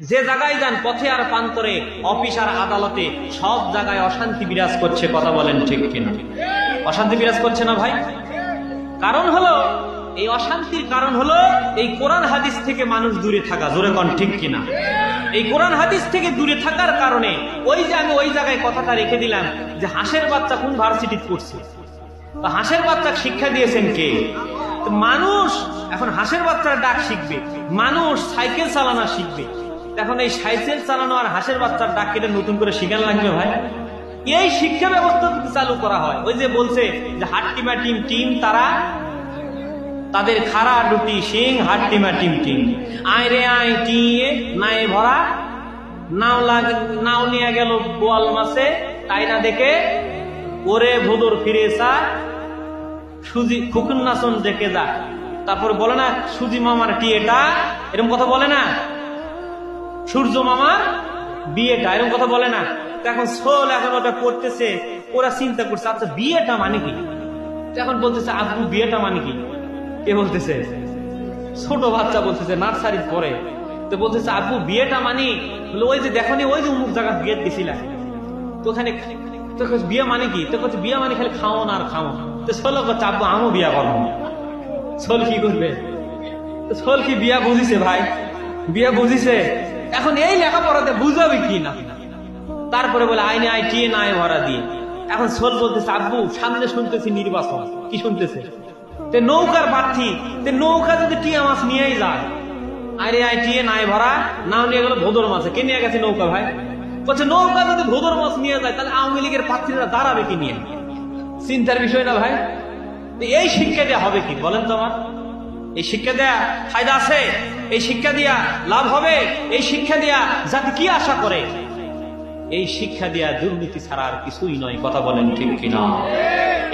যে জায়গায় যান, পথে আর প্রান্তরে অফিস আর আদালতে সব জায়গায় অশান্তি বিরাজ করছে, কথা বলেন ঠিক কিনা? অশান্তি বিরাজ করছে না ভাই? কারণ হলো, এই অশান্তির কারণ হলো, এই কোরআন হাদিস থেকে মানুষ দূরে থাকা, জোরে কন ঠিক কিনা? এই কোরআন হাদিস থেকে দূরে থাকার কারণে ওই যে আমি ওই জায়গায় কথাটা রেখে দিলাম যে হাঁসের বাচ্চা কোন ভার্সিটিতে পড়ছে? তো হাঁসের বাচ্চা শিক্ষা দিয়েছেন কে? মানুষ এখন হাঁসের বাচ্চার ডাক শিখবে, মানুষ সাইকেল চালানো শিখবে এখন এই সাইকেল চালানো আর হাঁসের বাচ্চার ডাক কেটে নতুন করে শিখান লাগবে ভাই। এই শিক্ষা ব্যবস্থা যদি চালু করা হয়, ওই যে বলছে যে হাট্টিমা টিম টিম, তারা তাদের খাড়া, দুটি সিং হাট্টিমা টিম টিম। আয় রে আয়, টিয়ে, নাই ভরা, নাও লাগে, নাও নিয়ে গেল বোয়াল মাসে তাই না দেখে ওরে ভোদর ফিরে সা সুজি, খুকুন নাচন দেখে যা। তারপর বলে না, সুজি মামার টিয়েটা এরকম কথা বলে না? সূর্য মামার বিয়েটা, এরকম কথা বলে না। এখন সোল এখন ওটা করতেছে ওরা চিন্তা করছে আচ্ছা বিয়েটা মানে কি? এখন বলতেছে, আব্বু, বিয়েটা মানে কি? কে বলতেছে? ছোট বাচ্চা বলতেছে, নার্সারির পরে। তো বলতেছে, আব্বু, বিয়েটা মানি? বলে, ওই যে দেখো ওই যে অমুক জায়গা বিয়ে দিছিলাম তো ওখানে, তো বিয়ে মানে কি? তো করছে বিয়ে মানে খালি খাও না আর খাও তো ছোলো করছে আব্বু, আমও বিয়া করব। ছোল কি করবে? ছোল কি বিয়া বুঝিছে ভাই? বিয়া বুঝিছে? এখন এই লেখাপড়াতে বুঝাবে কি না? তারপরে বলে, আইনে আই টিয়ে নাই ভরা দিয়ে এখন সোল বলতেছে, আব্বু, সামনে শুনতেছি নির্বাচন। কি শুনতেছে? তে নৌকার প্রার্থী তে নৌকা যদি টিয়া মাছ নিয়েই যায় আরে আই টিয়ে নাই ভরা নাও নিয়ে গেল ভোদর মাছে। কে নিয়ে গেছে নৌকা ভাই? বলছে, নৌকা যদি ভোদর মাছ নিয়ে যায়, তাহলে আওয়ামী লীগের প্রার্থীরা দাঁড়াবে কি নিয়ে? চিন্তার বিষয় না ভাই? এই শিক্ষা দেওয়া হবে কি? বলেন তো আমার। এই শিক্ষা দেয়া ফায়দা আছে, এই শিক্ষা দিয়া লাভ হবে, এই শিক্ষা দিয়া জাতি কি আশা করে? এই শিক্ষা দেয়া দুর্নীতি ছাড়া আর কিছুই নয়, কথা বলেন ঠিক কিনা?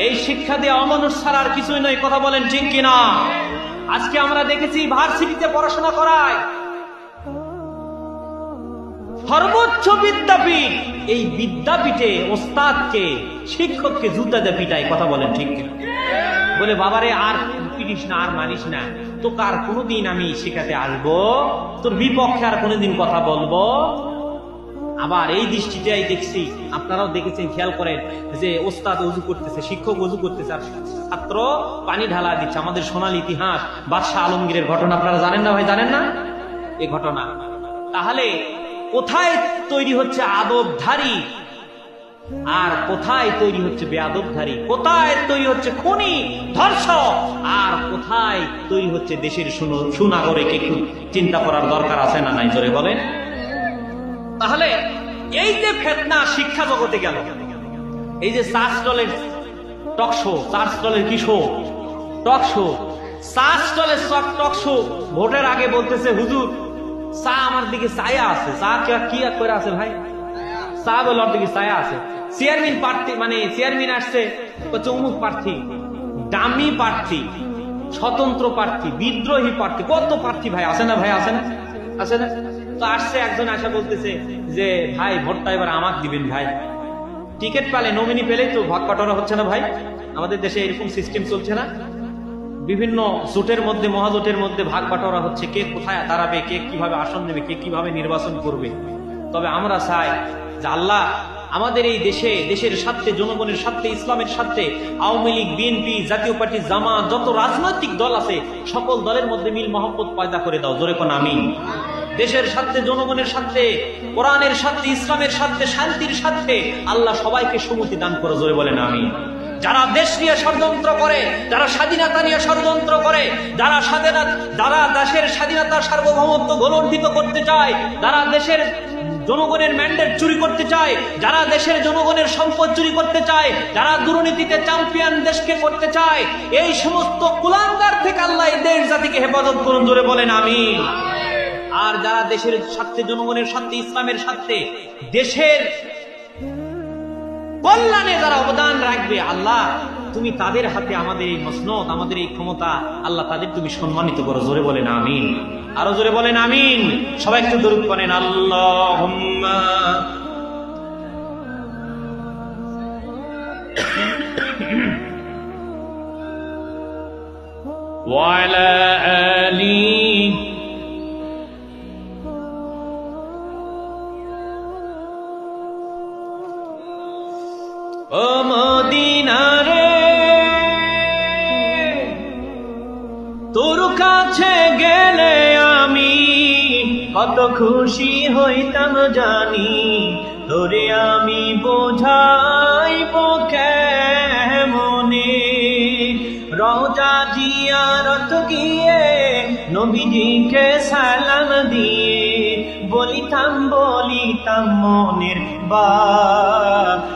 এই শিক্ষা দেয়া অমানুষ ছাড়া আর কিছুই নয়, কথা বলেন ঠিক কিনা? আজকে আমরা দেখেছি ভার্সিটিতে পড়াশোনা করায়। সর্বোচ্চ বিদ্যাপীঠ, এই বিদ্যাপীঠে ওস্তাদকে, শিক্ষককে জুতাতে পিটায়, কথা বলেন ঠিক কিনা? বলে, বাবারে, আর পিটিস না আর মানিস না। তোকে আর কোনোদিন আমি শেখাতে আসব? তোর বিপক্ষে আর কোনোদিন কথা বলব? আবার এই দৃষ্টিতে দেখছি, আপনারাও দেখেছেন, খেয়াল করেন, যে ওস্তাদ উজু করতেছে, শিক্ষক উজু করতেছে, আর ছাত্র পানি ঢালা দিচ্ছে। আমাদের সোনাল ইতিহাস, বাদশাহ আলমগীরের ঘটনা, আপনারা জানেন না ভাই, জানেন না? এই ঘটনা। তাহলে কোথায় তৈরি হচ্ছে আদবধারী আর কোথায় তৈরি হচ্ছে বেয়াদবধারী? কোথায় তৈরি হচ্ছে খুনি, ধর্ষক? আর কোথায় তৈরি হচ্ছে দেশের সুন- সুনাগরিক একটু চিন্তা করার দরকার আছে না নাই? জোরে বলেন। তাহলে এই যে ফেতনা শিক্ষা জগতে গেল, এই যে চার স্টলের টক শো চার স্টলের কি শো? Talk show. চার স্টলের টক শো ভোটের আগে বলতেছে, হুজুর, চা আমার দিকে ছায়া আছে, চা কে- করে আছে ভাই? বলে ওর ছায়া আছে। চেয়ারম্যান প্রার্থী মানে চেয়ারম্যান আসছে হচ্ছে অমুক প্রার্থী, দামি প্রার্থী, স্বতন্ত্র প্রার্থী, বিদ্রোহী প্রার্থী, কত প্রার্থী ভাই, আছে না ভাই, আছে না? আছে না? তো আসছে একজন আসা বলতেছে যে, ভাই, ভোটটা এবার আমাকে দিবেন ভাই। টিকিট পেলে নমিনি পেলেই তো ভাগ কাটানো হচ্ছে না ভাই। আমাদের দেশে এরকম সিস্টেম চলছে না। বিভিন্ন জোটের মধ্যে, মহাজোটের মধ্যে ভাগ বাটোয়ারা হচ্ছে, কে কোথায় দাঁড়াবে, কে কীভাবে আসন নেবে, কে কীভাবে নির্বাচন করবে। তবে আমরা চাই আল্লাহ আমাদের এই দেশে, দেশের স্বার্থে, জনগণের স্বার্থে, ইসলামের স্বার্থে আওয়ামী লীগ, বিএনপি, জাতীয় পার্টি জামা যত রাজনৈতিক দল আছে, সকল দলের মধ্যে মিল মহব্বত পয়দা করে দাও, জোরে কোন আমি দেশের স্বার্থে, জনগণের স্বার্থে, কোরআনের স্বার্থে, ইসলামের স্বার্থে, শান্তির স্বার্থে আল্লাহ সবাইকে সুমতি দান করে, জোরে বলেন আমি যারা দেশ নিয়ে ষড়যন্ত্র করে, যারা স্বাধীনতা নিয়ে ষড়যন্ত্র করে, যারা স্বাধীনতা, যারা দেশের স্বাধীনতা সার্বভৌমত্ব গলণ্ডিত করতে চায়, যারা দেশের জনগণের ম্যান্ডেট চুরি করতে চায়, যারা দেশের জনগণের সম্পদ চুরি করতে চায়, যারা দুর্নীতিতে চ্যাম্পিয়ন দেশকে করতে চায়, এই সমস্ত কুলাঙ্গার থেকে আল্লাহ দেশ জাতিকে হেফাজত করুন, জোরে বলেন আমি আর যারা দেশের স্বার্থে, জনগণের স্বার্থে, ইসলামের স্বার্থে, দেশের কল্যাণে যারা অবদান রাখবে, আল্লাহ, তুমি তাদের হাতে আমাদের এই মসনত আমাদের এই ক্ষমতা, আল্লাহ তাদের তুমি সম্মানিত করো, জোরে বলেন, আমিন। আরো জোরে বলেন আমিন সবাই একটু দরুদ করেন আল্লাহ وعلى آله তোর কাছে গেলে আমি কত খুশি হইতাম জানি। তোরে আমি বোঝাইব কেমনে? রওজা জিয়ারত গিয়ে নবীজিকে সালাম দিয়ে বলিতাম বলিতাম মনের বাসনা।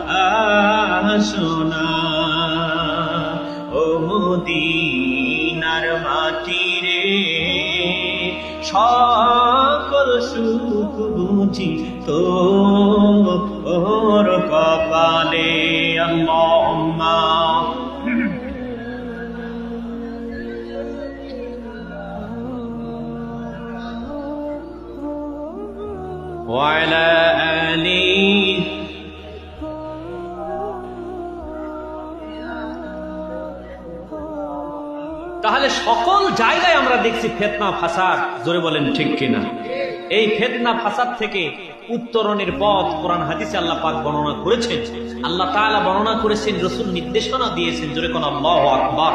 ও মদিনার সকল সুখ বুঝি তো ওর কপালে আল্লাহুম্মা وعلى তাহলে সকল জায়গায় আমরা দেখছি ফেতনা ফাসাদ। জোরে বলেন ঠিক কিনা? এই ফেতনা ফাসাদ থেকে উত্তরণের পথ কোরআন হাদিসে আল্লাহ পাক বর্ণনা করেছেন। আল্লাহ তাআলা বর্ণনা করেছেন, রসুল নির্দেশনা দিয়েছেন। জোরে কোন আল্লাহ আকবার।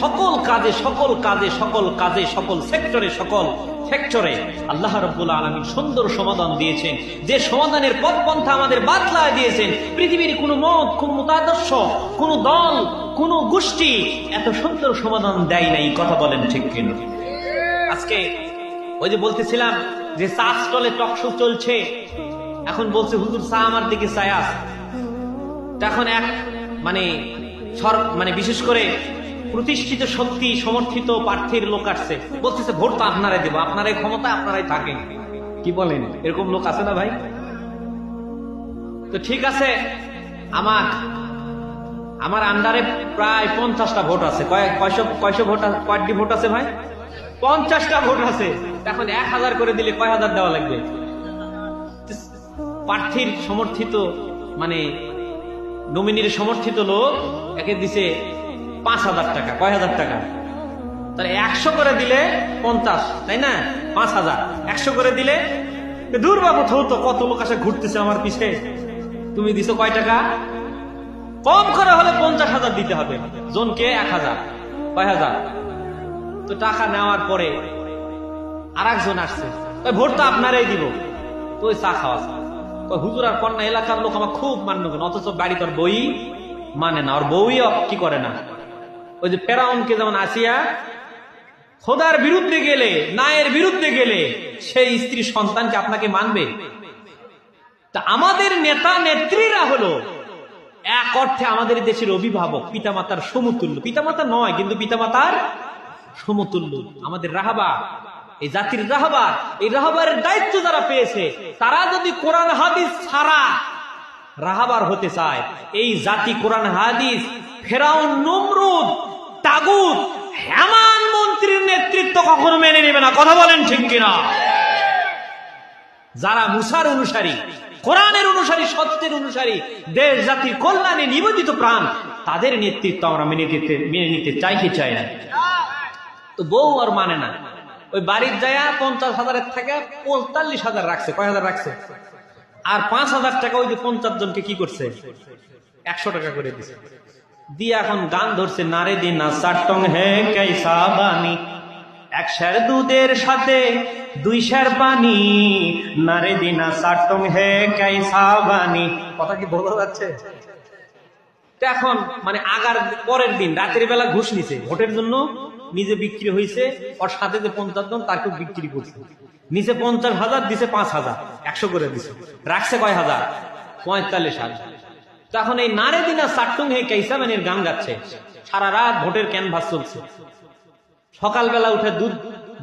সকল কাজে সকল কাজে সকল কাজে, সকল সেক্টরে সকল সেক্টরে আল্লাহ রব্বুল আলমী সুন্দর সমাধান দিয়েছেন। যে সমাধানের পথ পন্থা আমাদের বাতলায় দিয়েছেন। পৃথিবীর কোনো মত, কোন মতাদর্শ কোন দল, কোন গোষ্ঠী এত সুন্দর সমাধান দেয় নাই। কথা বলেন ঠিক কিনা? আজকে ওই যে বলতেছিলাম যে চা স্টলে টকশো চলছে। এখন বলছে, হুজুর, চা আমার দিকে চায়াস এখন এক মানে মানে বিশেষ করে প্রতিষ্ঠিত শক্তি সমর্থিত প্রার্থীর লোক আসছে। বলতেছে ভোট তো আপনারাই দেবো আপনারাই ক্ষমতা আপনারাই থাকেন কি বলেন? এরকম লোক আছে না ভাই? তো ঠিক আছে আমার আমার আন্ডারে প্রায় পঞ্চাশটা ভোট আছে। কয় কয়শো কয়শো ভোট কয়টি ভোট আছে ভাই? পঞ্চাশটা ভোট আছে। এখন এক হাজার করে দিলে কয় হাজার দেওয়া লাগবে? প্রার্থীর সমর্থিত মানে নমিনির সমর্থিত লোক একে দিছে পাঁচ হাজার টাকা। কয় হাজার টাকা? তাহলে একশো করে দিলে পঞ্চাশ, তাই না? পাঁচ হাজার। একশো করে দিলে দূর বাবু তো, কত লোক আসে ঘুরতেছে আমার পিছে। তুমি দিছো কয় টাকা? কম করে হলে পঞ্চাশ হাজার দিতে হবে। জনকে এক হাজার কয় হাজার তো টাকা নেওয়ার পরে আর একজন আসছে ভোট তো আপনারাই দিব। তো চা খাওয়া হুজুর আর কন্যা এলাকার লোক আমার খুব মান্য অথচ বাড়ি তোর বই মানে না ওর বউই কি করে না? ওই যে ফেরাউনকে যেমন আসিয়া খোদার বিরুদ্ধে গেলে, নায়ের বিরুদ্ধে গেলে, সেই স্ত্রী সন্তানকে আপনাকে মানবে। তা আমাদের নেতা, নেত্রীরা হলো এক অর্থে আমাদের দেশের অভিভাবক, পিতামাতার সমতুল্য। পিতামাতা নয়, কিন্তু পিতামাতার সমতুল্য। আমাদের রাহাবা, এই জাতির রাহাবার এই রাহাবার দায়িত্ব যারা পেয়েছে, তারা যদি কোরআন হাদিস ছাড়া রাহাবার হতে চায়, এই জাতি কোরআন হাদিস, ফেরাউন নমরুদ তাগুত, হেমান মন্ত্রীর নেতৃত্ব কখনো মেনে নেবে না। কথা বলেন ঠিক কিনা? যারা মুসার অনুসারী, কোরআনের অনুসারী, সত্যের অনুসারী, দেশ, জাতির কল্যাণে নিবেদিত প্রাণ, তাদের নেতৃত্ব আমরা মেনে নিতে মেনে নিতে চাই কি চাই না? তো বউ আর মানে না। ওই বাড়ির যায় পঞ্চাশ হাজারের থেকে পঁয়তাল্লিশ হাজার রাখছে। কয় হাজার রাখছে? আর পাঁচ হাজার টাকা ওই যে পঞ্চাশ জনকে কি করছে? একশো টাকা করে দিছে। দিয়ে এখন গান ধরছে নারে দিন চারটং হে কেসা বানি এক শের দুধের সাথে দুই শের পানি। নারে দিনা চারটং হে কেসা বানি কথা কি বোঝা যাচ্ছে? এখন মানে আগার পরের দিন রাতের বেলা ঘুষ নিছে। ভোটের জন্য নিজে বিক্রি হয়েছে ওর সাথে যে পঞ্চাশ জন তাকেও বিক্রি করছে। নিচে পঞ্চাশ হাজার দিছে পাঁচ হাজার একশো করে দিছে। রাখছে কয় হাজার? পঁয়তাল্লিশ হাজার। তখন এই নারে দিনা সাট্টুং হে কেসামেনের গান গাচ্ছে। সারা রাত ভোটের ক্যানভাস চলছে। সকালবেলা উঠে দুধ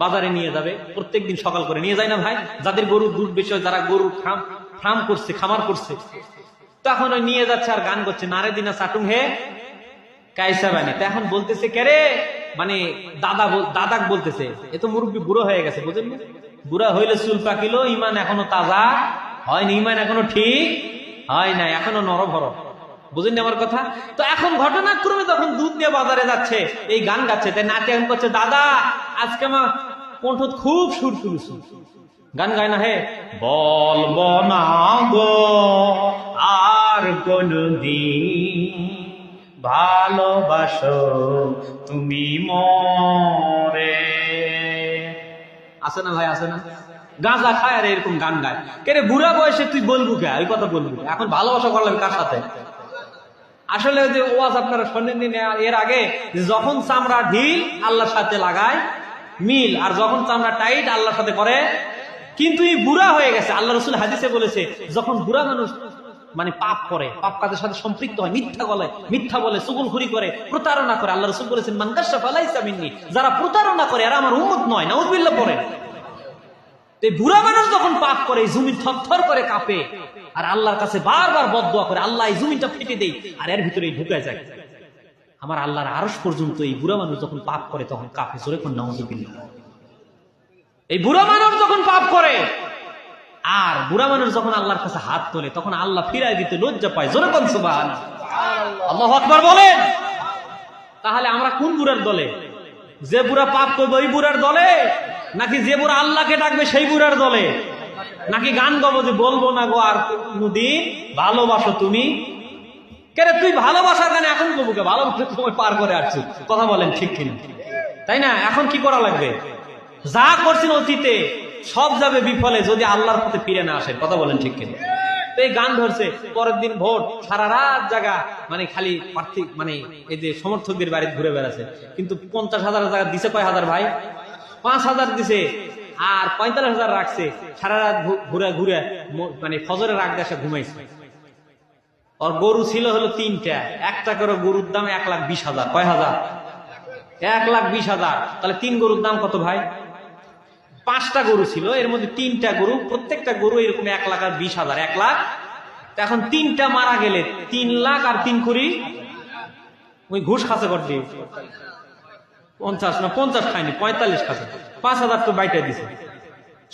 বাজারে নিয়ে যাবে। প্রত্যেকদিন সকাল করে নিয়ে যায় না ভাই? যাদের গরুর দুধ বেশি যারা গরুর খাম ফার্ম করছে, খামার করছে। তখন ওই নিয়ে যাচ্ছে আর গান করছে, নারে দিনা সাটুং হে কাইসা বানি এখন বলতেছে, কে রে? মানে দাদা দাদাক বলতেছে, এ তো মুরব্বী বুড়ো হয়ে গেছে বুঝলেন বুড়া হইলে চুল পাকিল, ইমান এখনও তাজা হয়নি, ইমান এখনও ঠিক হয় না এখনও নরভর বুঝলেন আমার কথা? তো এখন ঘটনাক্রমে যখন দুধ নিয়ে বাজারে যাচ্ছে, এই গান গাচ্ছে, তাই নাচে এখন করছে, দাদা, আজকে আমার কণ্ঠ খুব সুর তুলছি। গান গায় না হে? বলব না গো আর কোনদিন ভালোবাসো তুমি মরে। আছে না ভাই, আছে না? গাঁজা খায় আর এরকম গান গায়। কেরে বুড়া বয়সে তুই বলবু কে? ওই কথা বলবু এখন ভালোবাসা করলাম কার সাথে? আসলে যে ওয়াজ আপনারা শোনেন দিন এর আগে যখন চামড়া ঢিল, আল্লাহর সাথে লাগায়, মিল। আর যখন চামড়া টাইট, আল্লাহর সাথে করে। কিন্তু এই বুড়া হয়ে গেছে। আল্লাহ রসুল হাদিসে বলেছে, যখন বুড়া মানুষ মানে পাপ করে, পাপ কাজের সাথে সম্পৃক্ত হয়, মিথ্যা বলে মিথ্যা বলে সুগুলখুরি করে, প্রতারণা করে আল্লাহ রসুল বলেছেন মানকাশা ফালাইসা মিন্নি। যারা প্রতারণা করে, এরা আমার উন্মত নয় না উদ্বিল্লা পড়ে বুড়া মানুষ যখন পাপ করে, এই জমি থরথর করে কাঁপে, আর আল্লাহর কাছে বারবার বদুয়া করে, আল্লাহ এই জমিটা ফেটে দেই, আর এর ভিতরে ঢুকে যায়। আমার আল্লাহর আরস পর্যন্ত এই বুড়া মানুষ যখন পাপ করে, তখন কাঁপে, জোরে কোন নাউজুবিল্লাহ এই বুড়া মানুষ যখন পাপ করে, আর বুড়া মানুষ যখন আল্লাহর কাছে হাত তোলে, তখন আল্লাহ ফিরাই দিতে লজ্জা পায়, জোরে কোন সুবাহান আল্লাহ আকবার বলেন। তাহলে আমরা কোন বুড়ার দলে? যে বুড়া পাপ করবে, ওই বুড়ার দলে? নাকি যে বুড়া আল্লাহকে ডাকবে সেই বুড়ার দলে? নাকি গান গাবো যে বলব না গো, আর কোনদিন ভালোবাসো তুমি? কেন তুই ভালোবাসার গানে এখন বলব কে? ভালোবাসা সময় পার করে আসছি। কথা বলেন ঠিক কিনা? তাই না? এখন কি করা লাগবে? যা করছেন অতীতে, সব যাবে বিফলে যদি আল্লাহর পথে ফিরে না আসে কথা বলেন ঠিক কিনা? তো এই গান ধরছে, পরের দিন ভোট সারা রাত জায়গা মানে খালি প্রার্থী মানে এই যে সমর্থকদের বাড়িতে ঘুরে বেড়াচ্ছে। কিন্তু পঞ্চাশ হাজার জায়গা দিছে কয় হাজার ভাই? পাঁচ হাজার দিছে, আর পঁয়তাল্লিশ হাজার রাখছে। সারা রাত ঘুরে ঘুরে মানে ফজরের রাগ দেশে ঘুমাইছে। ওর গরু ছিল হলো তিনটা। একটা করে গরুর দাম এক লাখ বিশ হাজার। কয় হাজার? এক লাখ বিশ হাজার। তাহলে তিন গরুর দাম কত ভাই? পাঁচটা গরু ছিল, এর মধ্যে তিনটা গরু, প্রত্যেকটা গরু এরকম এক লাখ আর বিশ হাজার। এক লাখ? এখন তিনটা মারা গেলে তিন লাখ আর তিন কুড়ি ওই ঘুষ খাসে কর পঞ্চাশ না, পঞ্চাশ খায়নি পঁয়তাল্লিশ খাসে পাঁচ হাজার তো বাইটা দিছে।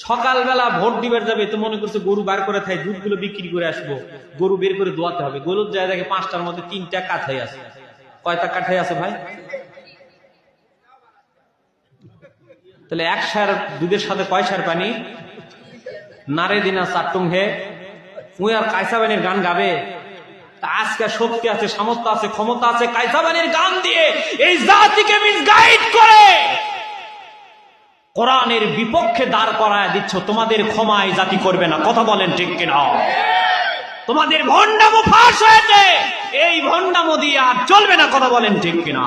সকালবেলা ভোট দিবার যাবে তো মনে করছে গরু বার করে থাকে দুধগুলো বিক্রি করে আসব। গরু বের করে দোয়াতে হবে। গরুর জায়গা দেখে পাঁচটার মধ্যে তিনটা কাঠাই আছে। কয়টা কাঠাই আছে ভাই? তাহলে এক সার, দুধের সাথে কয় সার পানি? নারে দিনা চাট্টুং হে তুই আর কায়সাবানির গান গাবে। আজকে শক্তি আছে, সামর্থ্য আছে, ক্ষমতা আছে কায়সাবানির গান দিয়ে এই জাতিকে মিসগাইড করে। কোরআনের বিপক্ষে দাঁড় করায় দিচ্ছ, তোমাদের ক্ষমায় জাতি করবে না। কথা বলেন ঠিক কিনা? তোমাদের ভণ্ডামো ফাঁস হয়েছে। এই ভণ্ডামো দিয়ে আর চলবে না, কথা বলেন ঠিক কিনা?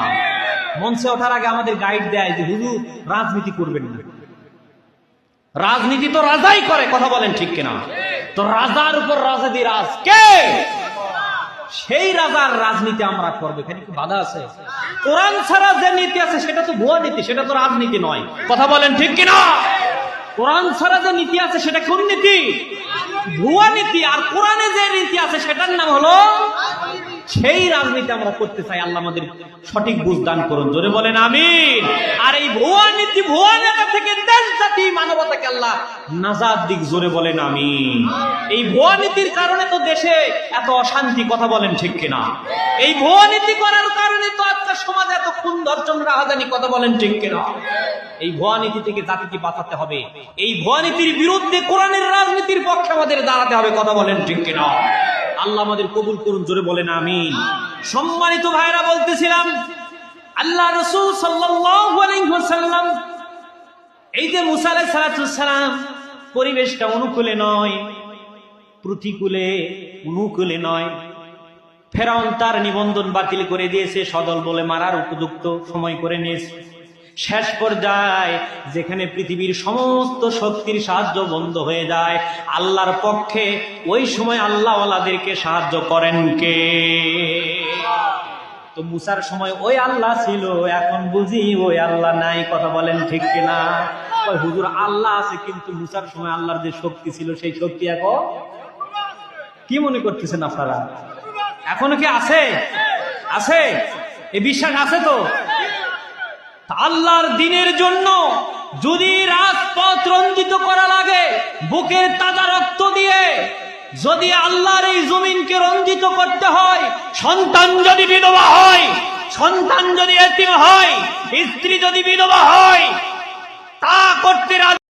মঞ্চে ওঠার আগে আমাদের গাইড দেয় যে, হুজুর, রাজনীতি করবেন না। রাজনীতি তো রাজাই করে, কথা বলেন ঠিক কিনা? তো রাজার উপর রাজাদি রাজ কে? সেই রাজার রাজনীতি আমরা করব। এখানে কি বাধা আছে? কোরআন ছাড়া যে নীতি আছে, সেটা তো ভুয়া নীতি, সেটা তো রাজনীতি নয়। কথা বলেন ঠিক কিনা? কোরআন ছাড়া যে নীতি আছে, সেটা কোন নীতি? ভুয়া নীতি। আর কোরআনে যে নীতি আছে, সেটার নাম হলো সেই রাজনীতি আমরা করতে চাই, আল্লাহ আমাদের সঠিক বুঝ দান করুন। জোরে বলেন আমিন। আর এই ভুয়া নীতি, ভুয়া নেতা থেকে দেশ জাতি মানবতাকে আল্লাহ নাজাদ দিক, জোরে বলেন আমিন। এই ভুয়া নীতির কারণে তো দেশে এত অশান্তি, কথা বলেন ঠিক কিনা? এই ভুয়া নীতি করার কারণে তো আজকে সমাজে এত খুন ধর্ষণ রাহাজানি কথা বলেন ঠিক কিনা? এই ভুয়া নীতি থেকে জাতিকে বাঁচাতে হবে। এই ভুয়া নীতির বিরুদ্ধে কোরআনের রাজনীতির পক্ষে আমাদের দাঁড়াতে হবে কথা বলেন ঠিক কিনা? আল্লাহ আমাদের কবুল করুন, জোরে বলেন আমিন। সম্মানিত ভাইরা বলতেছিলাম, আল্লাহ রসুল সাল্লাম এই যে মুসা আলাই সালাম, পরিবেশটা অনুকূলে নয়, প্রতিকূলে, অনুকূলে নয়। ফেরাউন তার নিবন্ধন বাতিল করে দিয়েছে, সদল বলে মারার উপযুক্ত সময় করে নিয়েছে। শেষ পর্যায়ে যেখানে পৃথিবীর সমস্ত শক্তির সাহায্য বন্ধ হয়ে যায়, আল্লাহর পক্ষে ওই সময় আল্লাহ ওয়ালাদেরকে সাহায্য করেন কে? তো মুসার সময় ওই আল্লাহ ছিল, এখন বুঝি ওই আল্লাহ নাই, কথা বলেন ঠিক কিনা? ওই হুজুর, আল্লাহ আছে, কিন্তু মুসার সময় আল্লাহর যে শক্তি ছিল, সেই শক্তি এখন কি মনে করতেছেন আপনারা? এখনও কি আছে? আছে? এ বিশ্বাস আছে তো? আল্লাহর দিনের জন্য যদি রাজপথ রঞ্জিত করা লাগে, বুকের তাজা রক্ত দিয়ে, যদি আল্লাহর এই জমিনকে রঞ্জিত করতে হয়, সন্তান যদি বিধবা হয়, সন্তান যদি এতিম হয়, স্ত্রী যদি বিধবা হয়, তা করতে